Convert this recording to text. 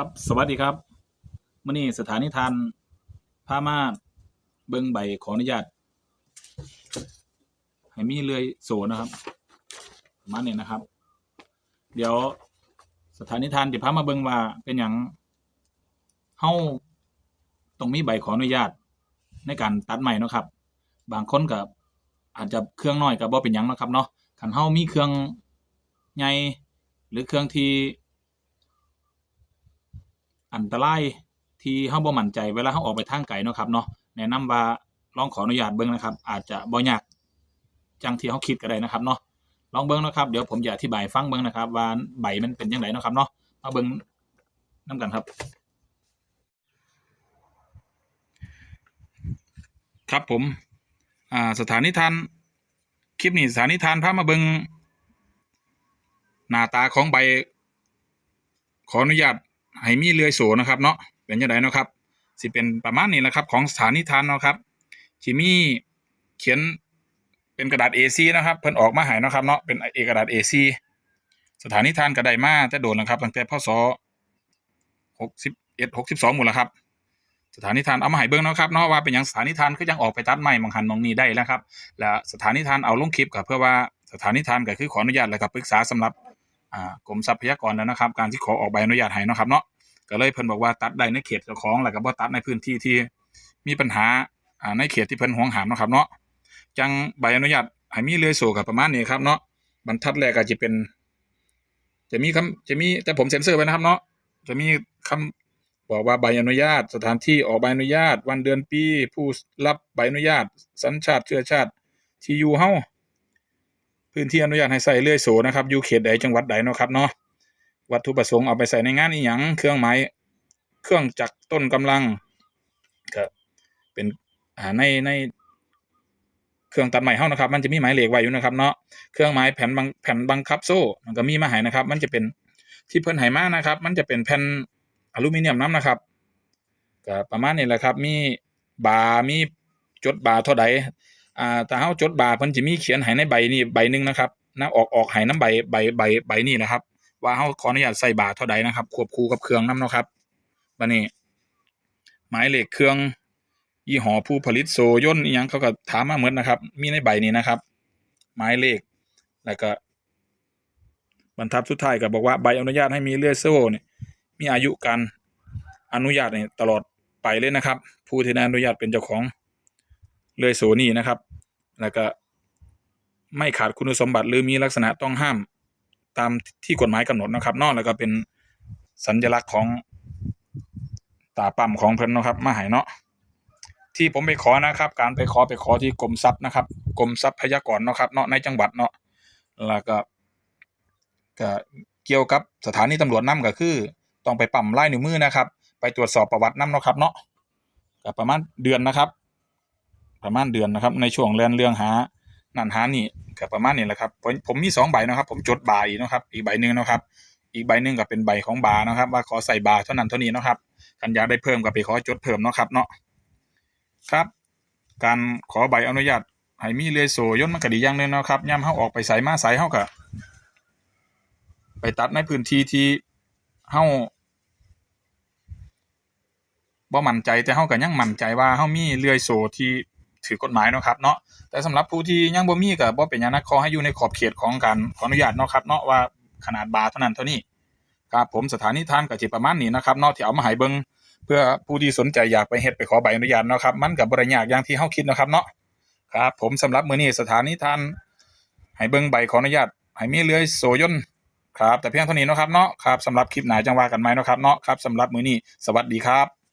ครับสวัสดีครับมื่อนี้สถานีทานพามาเบิ้งใบขออนุญาตให้มีเรือยโซนะครับมาณนี้นะครับ เดี๋ยวสถานีทานจะพามาเบิ้งว่าเป็นอย่างเฮาต้องมีใบขออนุญาตในการตัดใหม่นะครับ บางคนกับอาจจะเครื่องน้อยกับบ่เป็นหยังนะครับเนาะคันเฮามีเครื่องใหญ่หรือเครื่องที่ อันตรายที่เฮาบ่มั่นใจเวลาเฮาออกไปทางไกลเนาะครับเนาะแนะนำว่าลองขออนุญาตเบิ่งนะครับ อาจจะบ่ยากจังที่เฮาคิดก็ได้นะครับเนาะลองเบิ่งเนาะครับเดี๋ยวผมจะอธิบายฟังเบิ่งนะครับ ว่าใบมันเป็นจังไดเนาะครับเนาะมาเบิ่งนํกันครับครับผมอ่าสถานีทานคลิปนี้สถานีทานพามาเบิ่งหน้าตาของใบ ขออนุญาต ให้มีเรือยโสนะครับเนาะเป็นยังไงเนาะครับสิเป็นประมาณนี้แหละครับของสถานีทานเนาะครับที่มีเขียนเป็นกระดาษ A4 นะครับเพิ่นออกมาให้เนาะครับเนาะเป็นเอกระดาษ A4 สถานีทานก็ไดมาแต่โดนแล้วครับตั้งแต่พศ61 62หกสิบสองหมดแล้วครับ สถานีทานเอามาให้เบิ่งเนาะครับเนาะว่าเป็นหยังสถานีทานคือยังออกไปตัดไม้บางหันบางนี้ได้แล้วครับ และสถานีทานเอาลงคลิปก็เพื่อว่าสถานีทานก็คือขออนุญาตแล้วก็ปรึกษาสำหรับกรมทรัพยากรแล้วนะครับ การที่ขอออกใบอนุญาตให้เนาะครับเนาะ ก็เลยเพิ่นบอกว่าตัดได้ในเขตเจ้าของแล้วก็บ่ตัดในพื้นที่ที่มีปัญหาอ่าในเขตที่เพิ่นห่วงหามนะครับเนาะจังใบอนุญาตให้มีเรือยโซกับประมาณนี้ครับเนาะบรรทัดแรกก็จะเป็น จะมีคำจะมีแต่ผมเซ็นเซอร์ไว้นะครับเนาะจะมีคำบอกว่าใบอนุญาต สถานที่ออกใบอนุญาต วันเดือนปี ผู้รับใบอนุญาต สัญชาติเชื้อชาติที่อยู่เฮาพื้นที่อนุญาตให้ใส่เลื่อยโสนะครับอยู่เขตใดจังหวัดใดเนาะครับเนาะ วัตถุประสงค์เอาไปใส่ในงานอีหยังเครื่องหมายเครื่องจักรต้นกำลังก็เป็นอ่าในในเครื่องตัดไม้เฮานะครับ มันจะมีหมายเลขไว้อยู่นะครับ เนาะเครื่องหมายแผ่นบังแผ่นบังคับโซ่ มันก็มีมาให้นะครับ มันจะเป็นที่เพิ่นให้มานะครับ มันจะเป็นแผ่นอลูมิเนียมน้ำนะครับก็ประมาณนี้แหละครับ มีบาร์มีจดบาร์เท่าใดอ่าแต่เฮาจดบาร์เพิ่นสิมีเขียนให้ในใบนี้ใบหนึงนะครับนะออกออกให้น้ำใบใบใบใบนี้นะครับ ว่าเฮาขออนุญาตใส่บาร์เท่าใดนะครับ ควบคู่กับเครื่องนํเนาะครับบัดนี้ หมายเลขเครื่องยี่ห้อผู้ผลิตโซย่นอีหยังเขาก็ถามมาเหมดนะครับ มีในใบนี้นะครับ หมายเลขแล้วก็ บรรทัดสุดท้ายก็บอกว่าใบอนุญาตให้มีเลื่อยโซ่เนี่ยมีอายุการอนุญาตเนี่ยตลอดไปเลยนะครับ ผู้ที่ได้อนุญาตเป็นเจ้าของเลื่อยโซนี่นะครับ แล้วก็ไม่ขาดคุณสมบัติหรือมีลักษณะต้องห้าม ตามที่กฎหมายกำหนดนะครับนอกแล้วก็เป็นสัญลักษณ์ของตาปั๊มของเพิ่นนะครับมาให้เนาะที่ผมไปขอนะครับ การไปขอไปขอที่กรมทรัพย์นะครับกรมทรัพยากรเนาะครับเนาะในจังหวัดเนาะแล้วก็ก็เกี่ยวกับสถานีตำรวจนํก็คือ ต้องไปปั๊มไลายนิ้วมือนะครับ ไปตรวจสอบประวัตินํเนาะครับเนาะก็ประมาณเดือนนะครับ ประมาณเดือนนะครับ ในช่วงเรียนเรื่องหา นั่นหานี่ก็ประมาณนี้แหละครับผมผมมีสองใบนะครับ ผมจดบาร์อีกนะครับ อีกใบหนึ่งนะครับ อีกใบหนึ่งก็เป็นใบของบาร์นะครับ ว่าขอใส่บาร์เท่านั้นเท่านี้นะครับกันอยากได้เพิ่มก็ไปขอจดเพิ่มนะครับเนาะครับ การขอใบอนุญาตให้มีเรือโซย่นมันก็ดีอย่างนึงนะครับย่ำเฮาออกไปใส่มาใส่เฮาก็ไปตัดในพื้นที่ที่เฮาบ่มั่นใจแต่เฮาก็ยังมั่นใจว่าเฮามีเรือยโซที่ ถือกฎหมายเนาะครับเนาะแต่สำหรับผู้ที่ยังบ่มีก็บ่เป็นหยังนะขอให้อยู่ในขอบเขตของการขออนุญาตเนาะครับเนาะว่าขนาดบาร์เท่านั้นเท่านี้ครับผมสถานีทานก็สิประมาณนี้นะครับเนาะที่เอามาให้เบิ่งเพื่อผู้ที่สนใจอยากไปเฮ็ดไปขอใบอนุญาตเนาะครับมันก็บ่ได้ยากอย่างที่เฮาคิดเนาะครับเนาะครับผมสำหรับมื้อนี้สถานีทานให้เบิ่งใบขออนุญาตให้มีเรือยโสยนครับแต่เพียงเท่านี้เนาะครับเนาะครับสำหรับคลิปหน้าจังว่ากันใหม่เนาะครับเนาะครับสำหรับมื้อนี้สวัสดีครับ